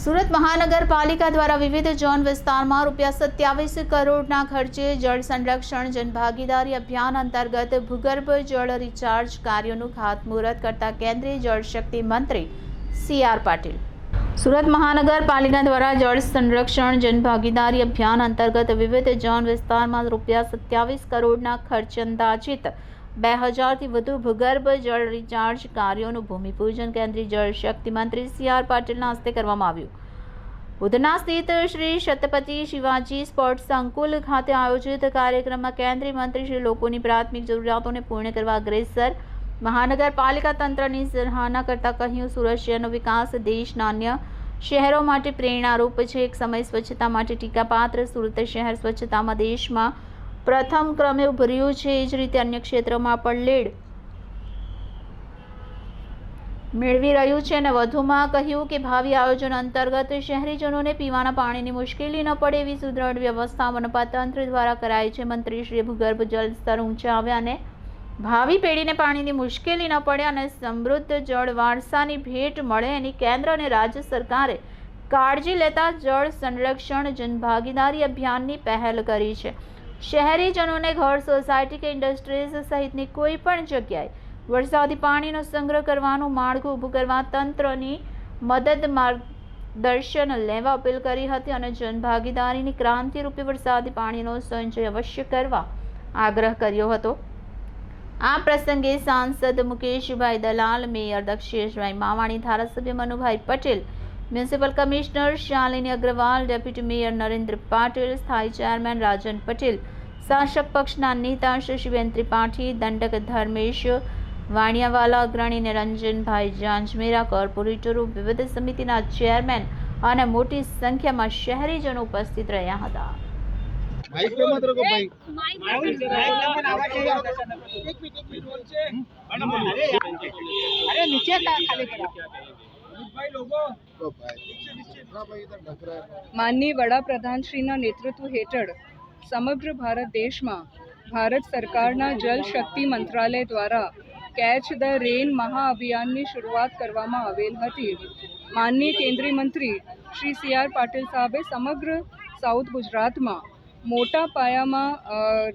સુરત મહાનગરપાલિકા દ્વારા વિવિધ ઝોન વિસ્તારમાં રૂપિયા સત્યાવીસ કરોડના ખર્ચે જળ સંરક્ષણ જનભાગીદારી અભિયાન અંતર્ગત ભૂગર્ભ જળ રિચાર્જ કાર્યોનું ખાતમુહૂર્ત કરતા કેન્દ્રીય જળશક્તિ મંત્રી સી આર પાટીલ. સુરત મહાનગરપાલિકા દ્વારા જળ સંરક્ષણ જનભાગીદારી અભિયાન અંતર્ગત વિવિધ ઝોન વિસ્તારમાં રૂપિયા સત્યાવીસ કરોડના ખર્ચ અંદાજિત બે હજારથી વધુ ભૂગર્ભ જળ રિચાર્જ કાર્યોનું ભૂમિપૂજન કેન્દ્રીય જળશક્તિ મંત્રી સી આર પાટીલના હસ્તે કરવામાં આવ્યું. ઉધના સ્થિત શ્રી છત્રપતિ શિવાજી સ્પોર્ટ્સ સંકુલ ખાતે આયોજિત કાર્યક્રમમાં કેન્દ્રીય મંત્રી શ્રી લોકોની પ્રાથમિક જરૂરિયાતોને પૂર્ણ કરવા અગ્રેસર મહાનગરપાલિકા તંત્રની સરાહના કરતાં કહ્યું, સુરત શહેરનો વિકાસ દેશના અન્ય શહેરો માટે પ્રેરણારૂપ છે. એક સમય સ્વચ્છતા માટે ટીકાપાત્ર સુરત શહેર સ્વચ્છતામાં દેશમાં પ્રથમ ક્રમે ભર્યું છે, એ જ રીતે અન્ય ક્ષેત્રમાં પણ લીડ મેળવી રહ્યું છે અને વધુમાં કહ્યું કે ભાવિ આયોજન અંતર્ગત શહેરીજનોને પીવાના પાણીની મુશ્કેલી ન પડે એવી સુદૃઢ વ્યવસ્થા મનપા તંત્ર દ્વારા કરાઈ છે. મંત્રીશ્રીએ ભૂગર્ભ જળ સ્તર ઊંચા અને ભાવિ પેઢીને પાણીની મુશ્કેલી ન પડે અને સમૃદ્ધ જળ વારસાની ભેટ મળે એની કેન્દ્ર અને રાજ્ય સરકારે કાળજી લેતા જળ સંરક્ષણ જનભાગીદારી અભિયાનની પહેલ કરી છે. શહેરીજનોને ઘર, સોસાયટી કે ઇન્ડસ્ટ્રીઝ સહિતની કોઈ પણ જગ્યાએ વરસાદી પાણીનો સંગ્રહ કરવાનું માળખું ઊભું કરવા તંત્રની મદદ માર્ગદર્શન લેવા અપીલ કરી હતી અને જનભાગીદારીની ક્રાંતિરૂપી વરસાદી પાણીનો સંચય અવશ્ય કરવા આગ્રહ કર્યો હતો. આ પ્રસંગે સાંસદ મુકેશભાઈ દલાલ, મેયર દક્ષેશભાઈ માવાણી, ધારાસભ્ય Manubhai Patel municipal commissioner Shalini Agrawal deputy mayor Narendra Patil સ્થાયી ચેરમેન રાજન પટેલ શાસક પક્ષના નેતા શશીબેન ત્રિપાઠી દંડક ધર્મેશ વાણિયાવાલા અગ્રણી નિરંજનભાઈ જાંજમેરા કોર્પોરેટરો વિવિધ સમિતિના ચેરમેન અને મોટી સંખ્યામાં શહેરીજનો ઉપસ્થિત રહ્યા હતા. અરે નીચે ખાલી માનની વડાપ્રધાન શ્રીના નેતૃત્વ હેઠળ સમગ્ર ભારત દેશમાં ભારત સરકારના જલ શક્તિ મંત્રાલય દ્વારા કેચ ધ રેન મહાઅભિયાનની શરૂઆત કરવામાં આવેલ હતી. માનની કેન્દ્રીય મંત્રી શ્રી સી આર પાટિલ સાહેબે સમગ્ર સાઉથ ગુજરાતમાં મોટા પાયામાં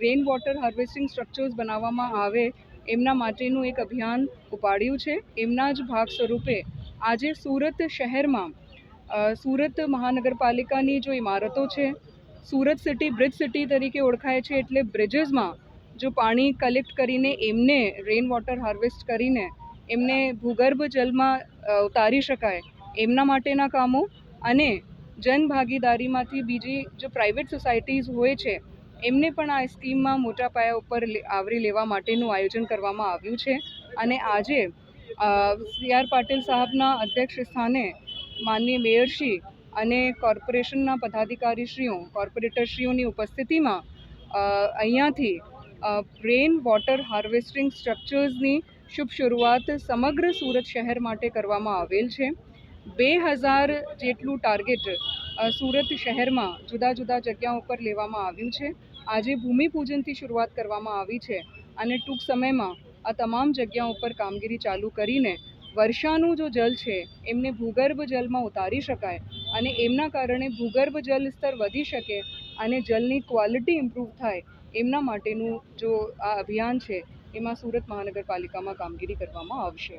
રેન વોટર હાર્વેસ્ટિંગ સ્ટ્રક્ચર્સ બનાવવામાં આવે એમના માટેનું એક અભિયાન ઉપાડ્યું છે. એમના જ ભાગ સ્વરૂપે આજે સુરત શહેરમાં સુરત મહાનગરપાલિકાની જો ઇમારતો છે, સુરત સિટી બ્રિજ સિટી તરીકે ઓળખાય છે એટલે બ્રિજીસમાં જો પાણી કલેક્ટ કરીને એમને રેઇન વોટર હાર્વેસ્ટ કરીને એમને ભૂગર્ભ જલમાં ઉતારી શકાય એમના માટેના કામો અને જનભાગીદારીમાંથી બીજી જો પ્રાઇવેટ સોસાયટીઝ હોય છે, એમને પણ આ સ્કીમમાં મોટા પાયા ઉપર આવરી લેવા માટેનું આયોજન કરવામાં આવ્યું છે. અને આજે સી આર પાટીલ સાહેબના અધ્યક્ષ સ્થાને માનનીય મેયરશ્રી અને કોર્પોરેશનના પદાધિકારીશ્રીઓ, કોર્પોરેટરશ્રીઓની ઉપસ્થિતિમાં અહીંયાથી રેન વોટર હાર્વેસ્ટિંગ સ્ટ્રક્ચર્સની શુભ શરૂઆત સમગ્ર સુરત શહેર માટે કરવામાં આવેલ છે. બે હજાર જેટલું ટાર્ગેટ સુરત શહેરમાં જુદા જુદા જગ્યાઓ ઉપર લેવામાં આવ્યું છે. આજે ભૂમિપૂજનથી શરૂઆત કરવામાં આવી છે અને ટૂંક સમયમાં આ તમામ જગ્યાઓ ઉપર કામગીરી ચાલુ કરીને વર્ષાનું જો જલ છે, એમને ભૂગર્ભ જલમાં ઉતારી શકાય અને એમના કારણે ભૂગર્ભ જલ સ્તર વધી શકે અને જલની ક્વોલિટી ઇમ્પ્રૂવ થાય, એમના માટેનું જો આ અભિયાન છે, એમાં સુરત મહાનગરપાલિકામાં કામગીરી કરવામાં આવશે.